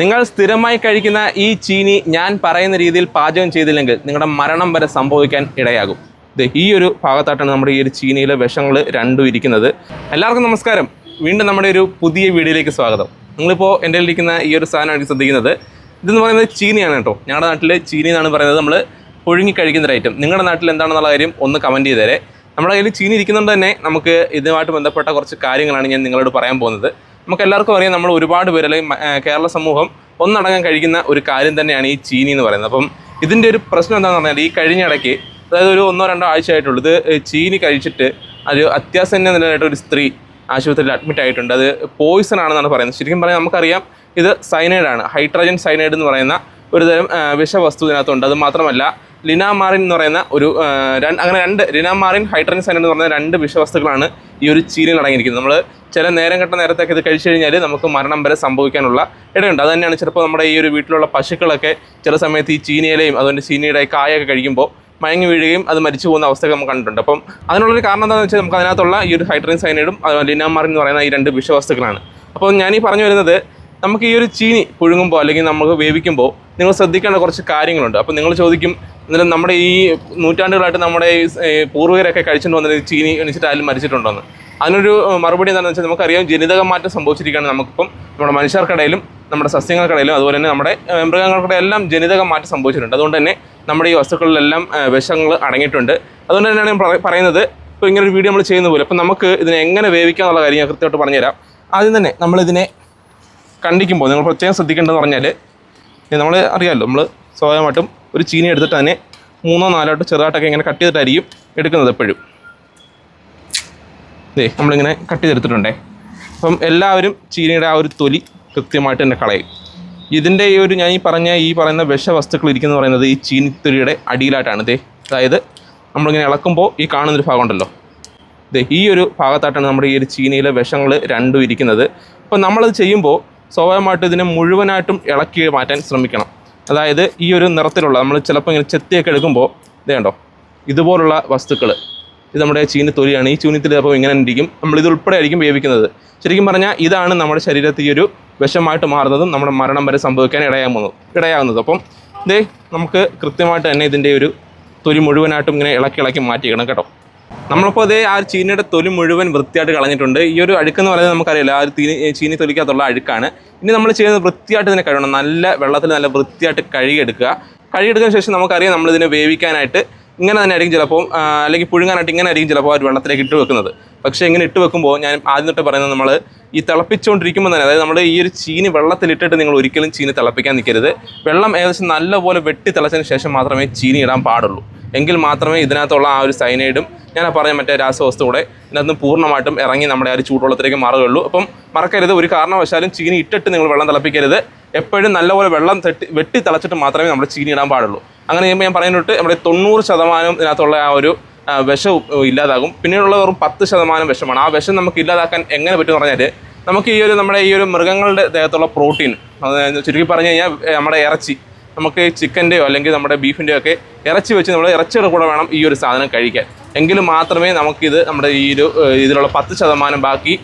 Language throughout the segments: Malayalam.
നിങ്ങൾ സ്ഥിരമായി കഴിക്കുന്ന ഈ ചീനി ഞാൻ പറയുന്ന രീതിയിൽ പാചകം ചെയ്തില്ലെങ്കിൽ നിങ്ങളുടെ മരണം വരെ സംഭവിക്കാൻ ഇടയാകും. ഈ ഒരു ഭാഗത്തായിട്ടാണ് നമ്മുടെ ഈ ഒരു ചീനിയിലെ വിഷങ്ങൾ രണ്ടും ഇരിക്കുന്നത്. എല്ലാവർക്കും നമസ്കാരം. വീണ്ടും നമ്മുടെ ഒരു പുതിയ വീഡിയോയിലേക്ക് സ്വാഗതം. നിങ്ങളിപ്പോൾ എന്റെ ഇരിക്കുന്ന ഈ ഒരു സാധനമാണ് ശ്രദ്ധിക്കുന്നത്. ഇതെന്ന് പറയുന്നത് ചീനിയാണ് കേട്ടോ. ഞങ്ങളുടെ നാട്ടിൽ ചീനി എന്നാണ് പറയുന്നത്. നമ്മൾ ഒഴുങ്ങി കഴിക്കുന്ന ഒരു ഐറ്റം നിങ്ങളുടെ നാട്ടിൽ എന്താണെന്നുള്ള കാര്യം ഒന്ന് കമന്റ് ചെയ്തേരെ. നമ്മുടെ കയ്യിൽ ചീനി ഇരിക്കുന്നതുകൊണ്ട് തന്നെ നമുക്ക് ഇതുമായിട്ട് ബന്ധപ്പെട്ട കുറച്ച് കാര്യങ്ങളാണ് ഞാൻ നിങ്ങളോട് പറയാൻ പോകുന്നത്. നമുക്ക് എല്ലാവർക്കും അറിയാം നമ്മൾ ഒരുപാട് പേര് അല്ലെങ്കിൽ കേരള സമൂഹം ഒന്നടങ്കം കഴിക്കുന്ന ഒരു കാര്യം തന്നെയാണ് ഈ ചീനി എന്ന് പറയുന്നത്. അപ്പം ഇതിന്റെ ഒരു പ്രശ്നം എന്താണെന്ന് പറഞ്ഞാൽ ഈ കഴിഞ്ഞ ഇടയ്ക്ക് അതായത് ഒരു ഒന്നോ രണ്ടോ ആഴ്ച ആയിട്ടുള്ളൂ ഇത് ചീനി കഴിച്ചിട്ട് ഒരു അത്യാസന്ന നിലയിലായിട്ട് ഒരു സ്ത്രീ ആശുപത്രിയിൽ അഡ്മിറ്റ് ആയിട്ടുണ്ട്. അത് പോയിസൺ ആണെന്നാണ് പറയുന്നത്. ശരിക്കും പറഞ്ഞാൽ നമുക്കറിയാം ഇത് സൈനൈഡാണ് ഹൈഡ്രജൻ സൈനൈഡ് എന്ന് പറയുന്ന ഒരുതരം വിഷവസ്തു ഇതിനകത്തുണ്ട്. അത് മാത്രമല്ല ലിനാമാറിൻ എന്ന് പറയുന്ന ഒരു അങ്ങനെ രണ്ട് അങ്ങനെ രണ്ട് ലിനാമാറിൻ ഹൈഡ്രജൻ സൈനൈഡ് എന്ന് പറയുന്ന രണ്ട് വിഷവസ്തുക്കളാണ് ഈ ഒരു ചീനിൽ അടങ്ങിയിരിക്കുന്നത്. നമ്മൾ ചില നേരം കെട്ട നേരത്തൊക്കെ ഇത് കഴിച്ചു കഴിഞ്ഞാൽ നമുക്ക് മരണം വരെ സംഭവിക്കാനുള്ള ഇടയുണ്ട്. അത് തന്നെയാണ് ചിലപ്പോൾ നമ്മുടെ ഈ ഒരു വീട്ടിലുള്ള പശുക്കളൊക്കെ ചില സമയത്ത് ഈ ചീനിയിലെയും അതുകൊണ്ട് ചീനിയുടെ കായൊക്കെ കഴിക്കുമ്പോൾ മയങ്ങി വീഴുകയും അത് മരിച്ചു പോകുന്ന അവസ്ഥയൊക്കെ നമുക്ക് കണ്ടിട്ടുണ്ട്. അപ്പം അതിനുള്ളൊരു കാരണം എന്താണെന്ന് വെച്ചാൽ നമുക്ക് അതിനകത്തുള്ള ഈ ഒരു ഹൈഡ്രജൻ സൈനൈഡും ലിനാമാറിൻ എന്ന് പറയുന്ന ഈ രണ്ട് വിഷവസ്തുക്കളാണ്. അപ്പോൾ ഞാൻ ഈ പറഞ്ഞു വരുന്നത് നമുക്ക് ഈ ഒരു ചീനി പുഴുങ്ങുമ്പോൾ അല്ലെങ്കിൽ നമുക്ക് വേവിക്കുമ്പോൾ നിങ്ങൾ ശ്രദ്ധിക്കേണ്ട കുറച്ച് കാര്യങ്ങളുണ്ട്. അപ്പോൾ നിങ്ങൾ ചോദിക്കും എന്നാലും നമ്മുടെ ഈ നൂറ്റാണ്ടുകളായിട്ട് നമ്മുടെ ഈ പൂർവികരൊക്കെ കഴിച്ചിട്ട് വന്നത് ചീനി എണിച്ചിട്ട് ആരും മരിച്ചിട്ടുണ്ടോന്ന്. അതിനൊരു മറുപടി എന്താണെന്ന് വെച്ചാൽ നമുക്കറിയാം ജനിതക മാറ്റം സംഭവിച്ചിരിക്കുകയാണ് നമുക്കിപ്പം നമ്മുടെ മനുഷ്യർക്കിടയിലും നമ്മുടെ സസ്യങ്ങൾക്കിടയിലും അതുപോലെ തന്നെ നമ്മുടെ മൃഗങ്ങൾക്കിടെ എല്ലാം ജനിതക മാറ്റം സംഭവിച്ചിട്ടുണ്ട്. അതുകൊണ്ട് തന്നെ നമ്മുടെ ഈ വസ്തുക്കളിലെല്ലാം വിഷങ്ങൾ അടങ്ങിയിട്ടുണ്ട്. അതുകൊണ്ട് തന്നെയാണ് ഞാൻ പറയുന്നത് ഇപ്പോൾ ഇങ്ങനെ ഒരു വീഡിയോ നമ്മൾ ചെയ്യുന്ന പോലെ. അപ്പോൾ നമുക്ക് ഇതിനെ എങ്ങനെ വേവിക്കാം എന്നുള്ള കാര്യം ഞാൻ കൃത്യമായിട്ട് പറഞ്ഞുതരാം. ആദ്യം തന്നെ നമ്മളിതിനെ കണ്ടിക്കുമ്പോൾ നിങ്ങൾ പ്രത്യേകം ശ്രദ്ധിക്കേണ്ടതെന്ന് പറഞ്ഞാൽ നമ്മൾ അറിയാമല്ലോ നമ്മൾ സ്വാഭാവികമായിട്ടും ഒരു ചീനി എടുത്തിട്ട് തന്നെ മൂന്നോ നാലോ നാലോട്ട് ചെറുതായിട്ടൊക്കെ ഇങ്ങനെ കട്ട് ചെയ്തിട്ടായിരിക്കും എടുക്കുന്നത് എപ്പോഴും. ദേ നമ്മളിങ്ങനെ കട്ട് ചെയ്തെടുത്തിട്ടുണ്ടേ. അപ്പം എല്ലാവരും ചീനിയുടെ ആ ഒരു തൊലി കൃത്യമായിട്ട് തന്നെ കളയും. ഇതിന്റെ ഈ ഒരു ഞാൻ ഈ പറഞ്ഞ ഈ പറയുന്ന വിഷവസ്തുക്കൾ ഇരിക്കുന്നത് പറയുന്നത് ഈ ചീനിത്തൊലിയുടെ അടിയിലായിട്ടാണ്. ഇതേ അതായത് നമ്മളിങ്ങനെ ഇളക്കുമ്പോൾ ഈ കാണുന്നൊരു ഭാഗം ഉണ്ടല്ലോ ദേ ഈ ഒരു ഭാഗത്തായിട്ടാണ് നമ്മുടെ ഈ ഒരു ചീനിയിലെ വിഷങ്ങൾ രണ്ടും ഇരിക്കുന്നത്. അപ്പോൾ നമ്മളത് ചെയ്യുമ്പോൾ സ്വാഭാവികമായിട്ടും ഇതിനെ മുഴുവനായിട്ടും ഇളക്കി മാറ്റാൻ ശ്രമിക്കണം. അതായത് ഈ ഒരു നിറത്തിലുള്ള നമ്മൾ ചിലപ്പോൾ ഇങ്ങനെ ചെത്തിയൊക്കെ എടുക്കുമ്പോൾ ഇതേണ്ടോ ഇതുപോലുള്ള വസ്തുക്കൾ ഇത് നമ്മുടെ ചീനി തൊലിയാണ്. ഈ ചൂനിത്തിൽ ചിലപ്പോൾ ഇങ്ങനെ ഇരിക്കും. നമ്മൾ ഇത് ഉൾപ്പെടെ ആയിരിക്കും വേവിക്കുന്നത്. ശരിക്കും പറഞ്ഞാൽ ഇതാണ് നമ്മുടെ ശരീരത്തിൽ ഈ ഒരു വിഷമായിട്ട് മാറുന്നതും നമ്മുടെ മരണം വരെ സംഭവിക്കാൻ ഇടയാകുന്നത് ഇടയാകുന്നത് അപ്പം ഇതേ നമുക്ക് കൃത്യമായിട്ട് തന്നെ ഇതിന്റെ ഒരു തൊലി മുഴുവനായിട്ടും ഇങ്ങനെ ഇളക്കി ഇളക്കി മാറ്റിക്കണം കേട്ടോ. നമ്മളിപ്പോൾ അതേ ആ ഒരു ചീനിയുടെ തൊലി മുഴുവൻ വൃത്തിയായിട്ട് കളഞ്ഞിട്ടുണ്ട്. ഈ ഒരു അഴുക്കെന്ന് പറയുന്നത് നമുക്കറിയില്ല. ആ ഒരു തീനി ചീനി തൊലിക്കകത്തുള്ള അഴുക്കാണ്. ഇനി നമ്മൾ ചെയ്യുന്നത് വൃത്തിയായിട്ട് ഇതിനെ കഴുകണം. നല്ല വെള്ളത്തിൽ നല്ല വൃത്തിയായിട്ട് കഴുകിയെടുക്കുക. കഴുകിയെടുക്കുന്ന ശേഷം നമുക്കറിയാം നമ്മളിതിനെ വേവിക്കാനായിട്ട് ഇങ്ങനെ തന്നെ ആയിരിക്കും ചിലപ്പോൾ അല്ലെങ്കിൽ പുഴുങ്ങാനായിട്ട് ഇങ്ങനെ ആയിരിക്കും ചിലപ്പോൾ ഒരു വെള്ളത്തിലേക്ക് ഇട്ട് വെക്കുന്നത്. പക്ഷേ ഇങ്ങനെ ഇട്ട് വെക്കുമ്പോൾ ഞാൻ ആദ്യം തൊട്ട് പറയുന്നത് നമ്മൾ ഈ തിളപ്പിച്ചുകൊണ്ടിരിക്കുമ്പോൾ തന്നെ അതായത് നമ്മൾ ഈ ഒരു ചീനി വെള്ളത്തിലിട്ടിട്ട് നിങ്ങൾ ഒരിക്കലും ചീനി തിളപ്പിക്കാൻ നിൽക്കരുത്. വെള്ളം ഏകദേശം നല്ലപോലെ വെട്ടി തിളച്ചതിന് ശേഷം മാത്രമേ ചീനി ഇടാൻ പാടുള്ളൂ. എങ്കിൽ മാത്രമേ ഇതിനകത്തുള്ള ആ ഒരു സൈനൈഡും ഞാൻ പറഞ്ഞ മറ്റേ രാസവസ്തു കൂടെ ഇതിനകത്ത് പൂർണമായിട്ടും ഇറങ്ങി നമ്മുടെ ആ ഒരു ചൂടുവെള്ളത്തിലേക്ക് മാറുകയുള്ളൂ. അപ്പം മറക്കരുത് ഒരു കാരണവശാലും ചീനി ഇട്ടിട്ട് നിങ്ങൾ വെള്ളം തിളപ്പിക്കരുത്. എപ്പോഴും നല്ലപോലെ വെള്ളം തെട്ടി വെട്ടി തിളച്ചിട്ട് മാത്രമേ നമ്മൾ ചീനി ഇടാൻ പാടുള്ളൂ. അങ്ങനെ ചെയ്യുമ്പോൾ ഞാൻ പറയുന്നിട്ട് നമ്മുടെ തൊണ്ണൂറ് ശതമാനം ഇതിനകത്തുള്ള ആ ഒരു വിഷം ഇല്ലാതാകും. പിന്നീടുള്ള വെറും പത്ത് ശതമാനം വിഷമാണ്. ആ വിഷം നമുക്ക് ഇല്ലാതാക്കാൻ എങ്ങനെ പറ്റുമെന്ന് പറഞ്ഞാൽ നമുക്ക് ഈ ഒരു നമ്മുടെ ഈ ഒരു മൃഗങ്ങളുടെ ദേഹത്തുള്ള പ്രോട്ടീൻ ചുരുക്കി പറഞ്ഞു കഴിഞ്ഞാൽ നമ്മുടെ ഇറച്ചി നമുക്ക് ചിക്കന്റെയോ അല്ലെങ്കിൽ നമ്മുടെ ബീഫിന്റെയോ ഒക്കെ ഇറച്ചി വെച്ച് നമ്മൾ ഇറച്ചിയുടെ കൂടെ വേണം ഈ ഒരു സാധനം കഴിക്കാൻ. എങ്കിൽ മാത്രമേ നമുക്കിത് നമ്മുടെ ഈ ഒരു ഇതിലുള്ള പത്ത് ശതമാനം ബാക്കി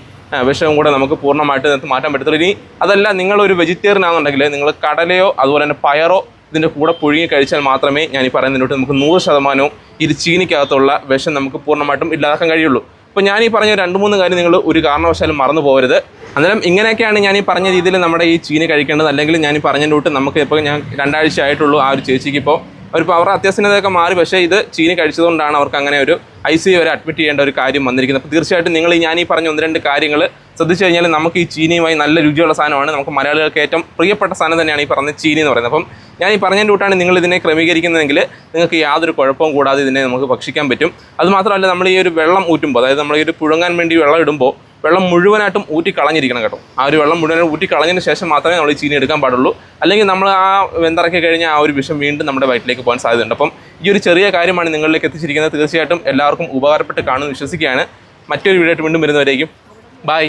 വിഷവും കൂടെ നമുക്ക് പൂർണമായിട്ട് ഇതിനകത്ത് മാറ്റാൻ പറ്റത്തുള്ളൂ. ഇനി അതല്ല നിങ്ങളൊരു വെജിറ്റേറിയൻ ആണെന്നുണ്ടെങ്കിൽ നിങ്ങൾ കടലയോ അതുപോലെ തന്നെ പയറോ ഇതിന്റെ കൂടെ പുഴുങ്ങി കഴിച്ചാൽ മാത്രമേ ഞാൻ ഈ പറയുന്നതിനോട്ട് നമുക്ക് നൂറ് ശതമാനവും ഇത് ചീനിക്കകത്തുള്ള വിഷം നമുക്ക് പൂർണമായിട്ടും ഇല്ലാതാക്കാൻ കഴിയുള്ളൂ. അപ്പോൾ ഞാൻ ഈ പറഞ്ഞ രണ്ട് മൂന്ന് കാര്യം നിങ്ങൾ ഒരു കാരണവശാലും മറന്നു പോകരുത്. അന്നേരം ഇങ്ങനെയൊക്കെയാണ് ഞാൻ ഈ പറഞ്ഞ രീതിയിൽ നമ്മുടെ ഈ ചീനി കഴിക്കേണ്ടത്. അല്ലെങ്കിൽ ഞാൻ ഈ പറഞ്ഞ റൂട്ട് നമുക്ക് ഇപ്പോൾ ഞാൻ രണ്ടാഴ്ച ആയിട്ടുള്ളൂ ആ ഒരു ചേച്ചിക്ക് ഇപ്പോൾ അവരിപ്പോൾ അവരുടെ അത്യാസന്നതയൊക്കെ മാറി. പക്ഷേ ഇത് ചീനി കഴിച്ചതുകൊണ്ടാണ് അവർക്ക് അങ്ങനെ ഒരു ഐ സി വരെ അഡ്മിറ്റ് ചെയ്യേണ്ട ഒരു കാര്യം വന്നിരിക്കുന്നത്. അപ്പോൾ തീർച്ചയായിട്ടും നിങ്ങൾ ഞാൻ ഈ പറഞ്ഞ ഒന്ന് രണ്ട് കാര്യങ്ങൾ ശ്രദ്ധിച്ചു കഴിഞ്ഞാൽ നമുക്ക് ഈ ചീനിയുമായി നല്ല രുചിയുള്ള സാധനമാണ്. നമുക്ക് മലയാളികൾക്ക് ഏറ്റവും പ്രിയപ്പെട്ട സാധനം തന്നെയാണ് ഈ പറഞ്ഞ ചീനി എന്ന് പറയുന്നത്. അപ്പം ഞാൻ ഈ പറഞ്ഞ റൂട്ടാണ് നിങ്ങൾ ഇതിനെ ക്രമീകരിക്കുന്നതെങ്കിൽ നിങ്ങൾക്ക് യാതൊരു കുഴപ്പവും കൂടാതെ ഇതിനെ നമുക്ക് ഭക്ഷിക്കാൻ പറ്റും. അതുമാത്രമല്ല നമ്മൾ ഈ ഒരു വെള്ളം ഊറ്റുമ്പോൾ അതായത് നമ്മൾ ഈ ഒരു പുഴുങ്ങാൻ വേണ്ടി വെള്ളം ഇടുമ്പോൾ വെള്ളം മുഴുവനായിട്ടും ഊറ്റി കളഞ്ഞിരിക്കണം കേട്ടോ. ആ ഒരു വെള്ളം മുഴുവനായിട്ട് ഊറ്റി കളഞ്ഞതിന് ശേഷം മാത്രമേ നമ്മൾ ഈ ചീനി എടുക്കാൻ പാടുള്ളൂ. അല്ലെങ്കിൽ നമ്മൾ ആ വെന്തറക്കി കഴിഞ്ഞാൽ ആ ഒരു വിഷം വീണ്ടും നമ്മുടെ വയറ്റിലേക്ക് പോകാൻ സാധ്യതയുണ്ട്. അപ്പം ഈ ഒരു ചെറിയ കാര്യമാണ് നിങ്ങളിലേക്ക് എത്തിച്ചിരിക്കുന്നത്. തീർച്ചയായിട്ടും എല്ലാവർക്കും ഉപകാരപ്പെട്ട് കാണുമെന്ന് വിശ്വസിക്കുകയാണ്. മറ്റൊരു വീഡിയോ ആയിട്ട് വീണ്ടും വരുന്നവരേക്കും. ബൈ